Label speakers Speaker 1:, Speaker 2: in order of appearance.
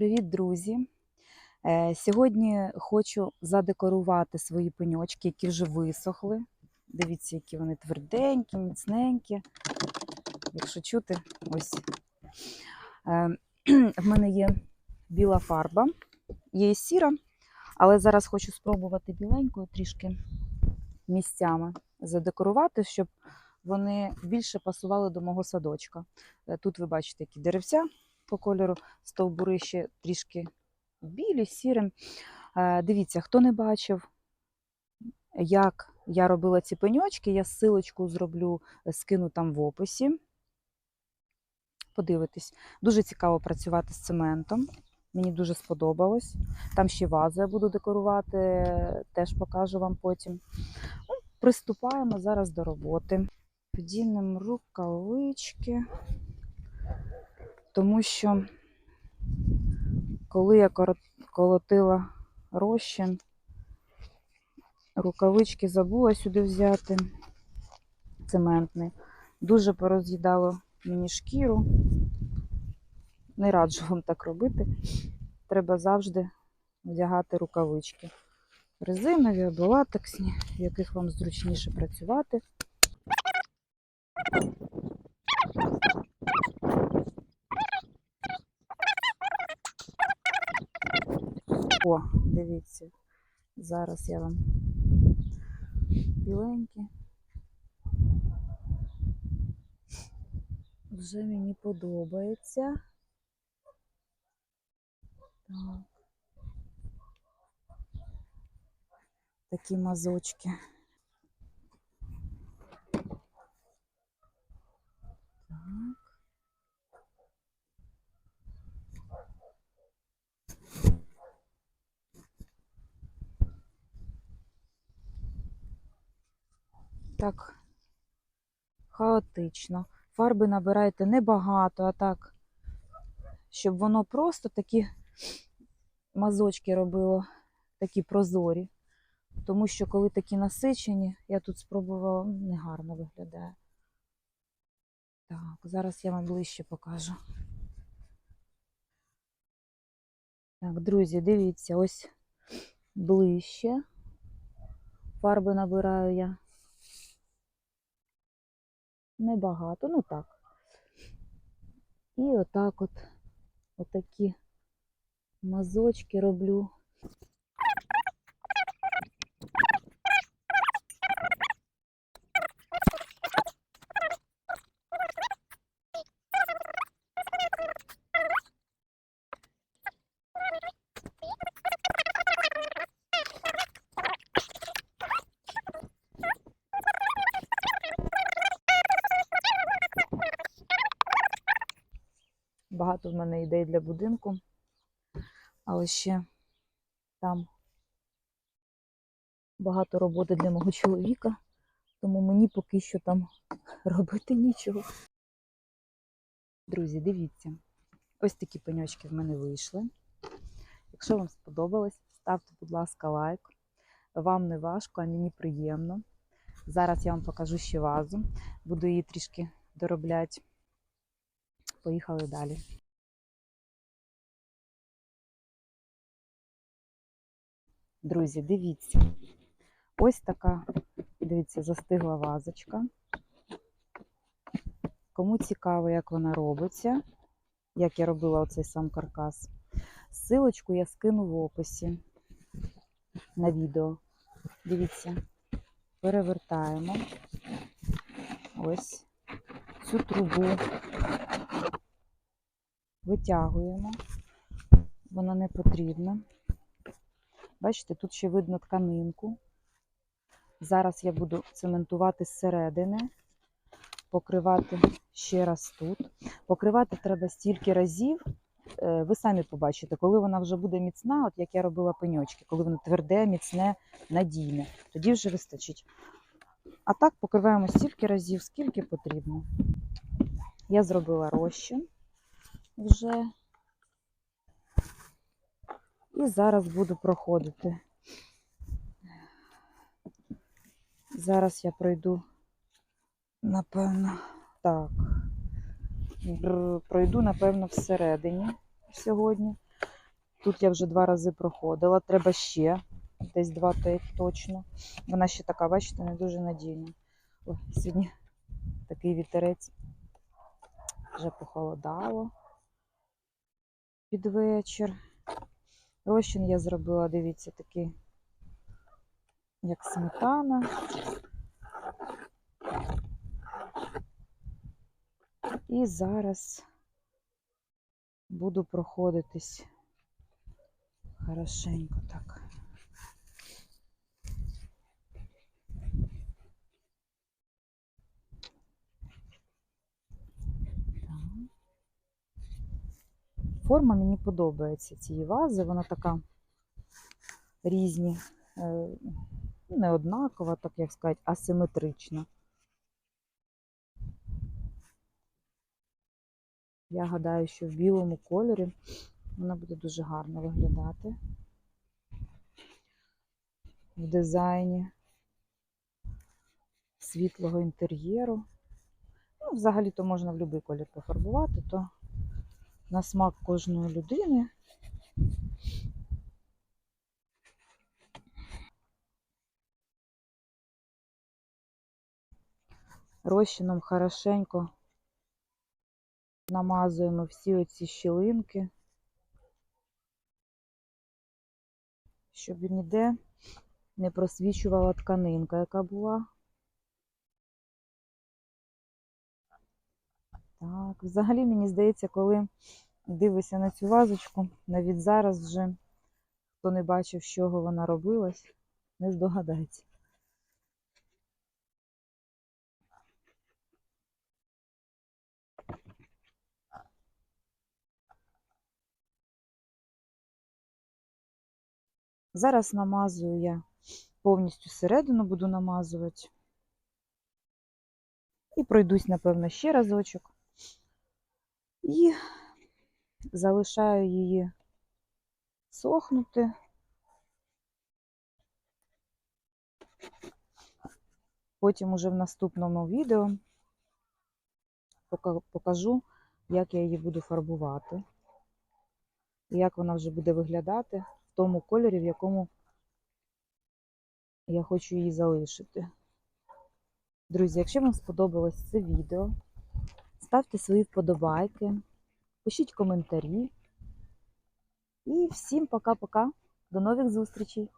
Speaker 1: Привіт, друзі! Е, Сьогодні хочу задекорувати свої пеньочки, які вже висохли. Дивіться, які вони тверденькі, міцненькі. Якщо чути, ось. Е, В мене є біла фарба, є і сіра, але зараз хочу спробувати біленькою трішки місцями задекорувати, щоб вони більше пасували до мого садочка. Е, Тут ви бачите, які деревця по кольору, стовбури ще трішки білі, сірим. Е, Дивіться, хто не бачив, як я робила ці пеньочки, я ссылочку зроблю, е, скину там в описі. Подивитись. Дуже цікаво працювати з цементом. Мені дуже сподобалось. Там ще вази я буду декорувати, теж покажу вам потім. Ну, приступаємо зараз до роботи. Вдінемо рукавички, тому що коли я колотила розчин, рукавички забула сюди взяти цементний. Дуже пороз'їдало мені шкіру. Не раджу вам так робити. Треба завжди вдягати рукавички. Резинові або латексні, в яких вам зручніше працювати. О, дивіться, зараз я вам біленькі. Вже мені подобається. Так. Такі мазочки. Так, хаотично. Фарби набирайте небагато, а так, щоб воно просто такі мазочки робило, такі прозорі. Тому що коли такі насичені, я тут спробувала, м, негарно виглядає. Так, зараз я вам ближче покажу. Так, друзі, дивіться, ось ближче. Фарби набираю я небагато, ну так. І отак от, отакі мазочки роблю. Багато в мене ідей для будинку, але ще там багато роботи для мого чоловіка, тому мені поки що там робити нічого. Друзі, дивіться, ось такі пеньочки в мене вийшли. Якщо вам сподобалось, ставте, будь ласка, лайк. Вам не важко, а мені приємно. Зараз я вам покажу ще вазу. Буду її трішки доробляти. Поїхали далі. Друзі, дивіться. Ось така, дивіться, застигла вазочка. Кому цікаво, як вона робиться, як я робила оцей сам каркас. Силочку я скину в описі на відео. Дивіться, перевертаємо ось цю трубу витягуємо, вона не потрібна. Бачите, тут ще видно тканинку. Зараз я буду цементувати зсередини, покривати ще раз тут. Покривати треба стільки разів, е, ви самі побачите, коли вона вже буде міцна, от як я робила пеньочки, коли воно тверде, міцне, надійне, тоді вже вистачить. А так покриваємо стільки разів, скільки потрібно. Я зробила розчин вже. І зараз буду проходити. Зараз я пройду, напевно, так. Пройду, напевно, всередині сьогодні. Тут я вже два рази проходила, треба ще десь два то точно. Вона ще така, бачите, не дуже надійна. Ой, сьогодні такий вітерець вже похолодало під вечір. Розчин я зробила, дивіться, такий, як сметана. І зараз буду проходитись хорошенько так. Так. Форма мені подобається цієї вази, вона така різні, е, не однакова, так як сказати, асиметрична. Я гадаю, що в білому кольорі вона буде дуже гарно виглядати в дизайні світлого інтер'єру. Ну, взагалі-то можна в будь-який колір пофарбувати, то на смак кожної людини. Розчином хорошенько намазуємо всі оці щілинки, щоб ніде не просвічувала тканинка, яка була. Так, взагалі, мені здається, коли дивишся на цю вазочку, навіть зараз вже, хто не бачив, з чого вона робилась, не здогадається. Зараз намазую я повністю середину буду намазувати. І пройдусь, напевно, ще разочок. І залишаю її сохнути. Потім уже в наступному відео покажу, як я її буду фарбувати. Як вона вже буде виглядати в тому кольорі, в якому я хочу її залишити. Друзі, якщо вам сподобалось це відео, ставте свої вподобайки, пишіть коментарі. І всім пока-пока. До нових зустрічей!